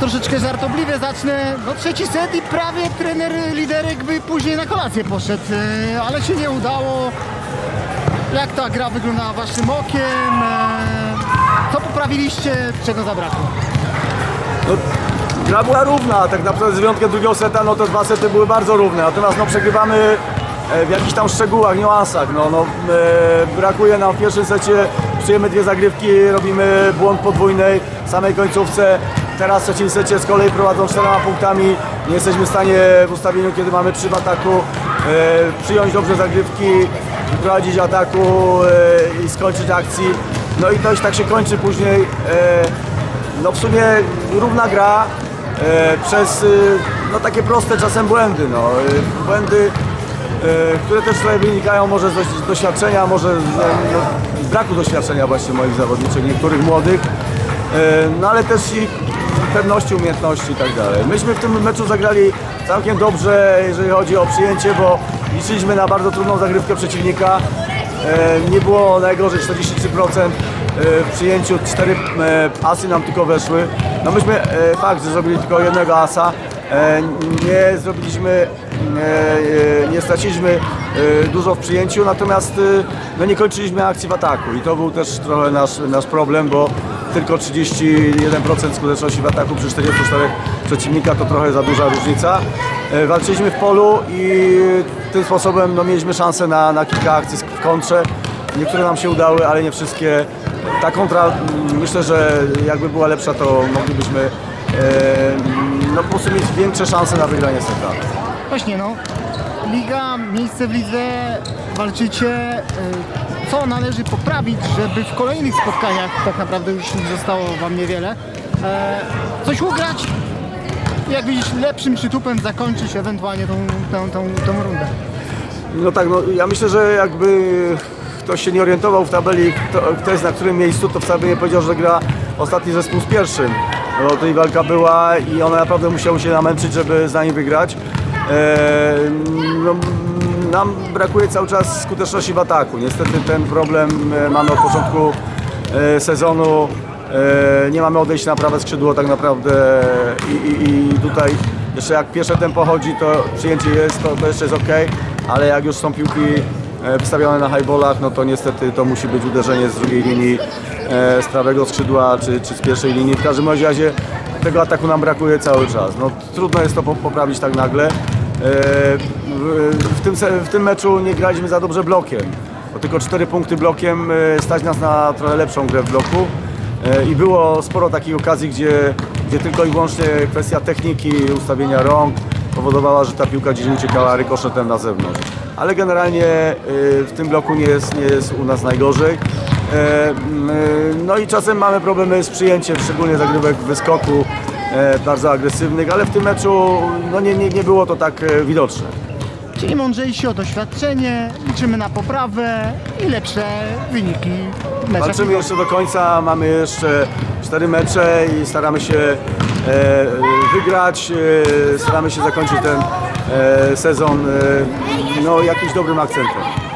troszeczkę żartobliwie zacznę. No trzeci set i prawie trener liderek by później na kolację poszedł, e, ale się nie udało. Jak ta gra wyglądała waszym okiem? E, Co poprawiliście, czego zabrakło? No, gra była równa, tak naprawdę z wyjątkiem drugiego seta, no to dwa sety były bardzo równe, natomiast no przegrywamy e, w jakichś tam szczegółach, niuansach, no, no brakuje nam w pierwszym secie, przyjemy dwie zagrywki, robimy błąd podwójnej w samej końcówce, teraz w trzecim secie z kolei prowadzą czterema punktami, nie jesteśmy w stanie w ustawieniu, kiedy mamy trzy w ataku, e, przyjąć dobrze zagrywki, prowadzić ataku e, i skończyć akcji, no i dość tak się kończy później, e, no w sumie równa gra przez no takie proste czasem błędy, no. Błędy, które też tutaj wynikają może z doś- doświadczenia, może z, no, braku doświadczenia właśnie moich zawodniczych, niektórych młodych, no ale też i pewności, umiejętności i tak dalej. Myśmy w tym meczu zagrali całkiem dobrze, jeżeli chodzi o przyjęcie, bo liczyliśmy na bardzo trudną zagrywkę przeciwnika. E, Nie było najgorzej 43% e, w przyjęciu, 4 asy nam tylko weszły. No myśmy e, fakt, że zrobili tylko jednego asa. E, Nie zrobiliśmy, e, e, nie straciliśmy e, dużo w przyjęciu, natomiast e, no nie kończyliśmy akcji w ataku i to był też trochę nasz, nasz problem, bo tylko 31% skuteczności w ataku przy 44 przeciwnika to trochę za duża różnica. E, Walczyliśmy w polu i tym sposobem no, mieliśmy szansę na, na kilka akcji w kontrze. Niektóre nam się udały, ale nie wszystkie. Ta kontra mm, myślę, że jakby była lepsza, to moglibyśmy e, no, po prostu mieć większe szanse na wygranie seta. Właśnie no, liga, miejsce w lidze, walczycie. y, Co należy poprawić, żeby w kolejnych spotkaniach, tak naprawdę już zostało wam niewiele, e, coś ugrać? Jak widzisz, lepszym przytupem zakończyć ewentualnie tą, tą, tą, tą rundę. No tak, no, ja myślę, że jakby ktoś się nie orientował w tabeli, kto, kto jest na którym miejscu, to wcale by nie powiedział, że gra ostatni zespół z pierwszym. No, tej walka była i one naprawdę musiały się namęczyć, żeby z nami wygrać. Eee, no, nam brakuje cały czas skuteczności w ataku. Niestety ten problem e, mamy od początku e, sezonu. E, nie mamy odejść na prawe skrzydło tak naprawdę i, i, i tutaj jeszcze jak pierwsze tempo chodzi, to przyjęcie jest, to, to jeszcze jest ok, ale jak już są piłki wystawione na highballach, no to niestety to musi być uderzenie z drugiej linii, z prawego skrzydła czy, czy z pierwszej linii. W każdym razie tego ataku nam brakuje cały czas. No, trudno jest to po- poprawić tak nagle. E, w, tym, w tym meczu nie graliśmy za dobrze blokiem, bo tylko 4 punkty blokiem e, stać nas na trochę lepszą grę w bloku. E, I było sporo takich okazji, gdzie, gdzie tylko i wyłącznie kwestia techniki, ustawienia rąk powodowała, że ta piłka gdzieś uciekała rykoszetem na zewnątrz. Ale generalnie w tym bloku nie jest, nie jest u nas najgorzej. No i czasem mamy problemy z przyjęciem, szczególnie zagrywek wyskoku, bardzo agresywnych, ale w tym meczu no nie, nie, nie było to tak e, widoczne. Czyli mądrzejsi o doświadczenie, liczymy na poprawę i lepsze wyniki w meczach. Walczymy jeszcze do końca, mamy jeszcze cztery mecze i staramy się e, wygrać, e, staramy się zakończyć ten e, sezon e, no, jakimś dobrym akcentem.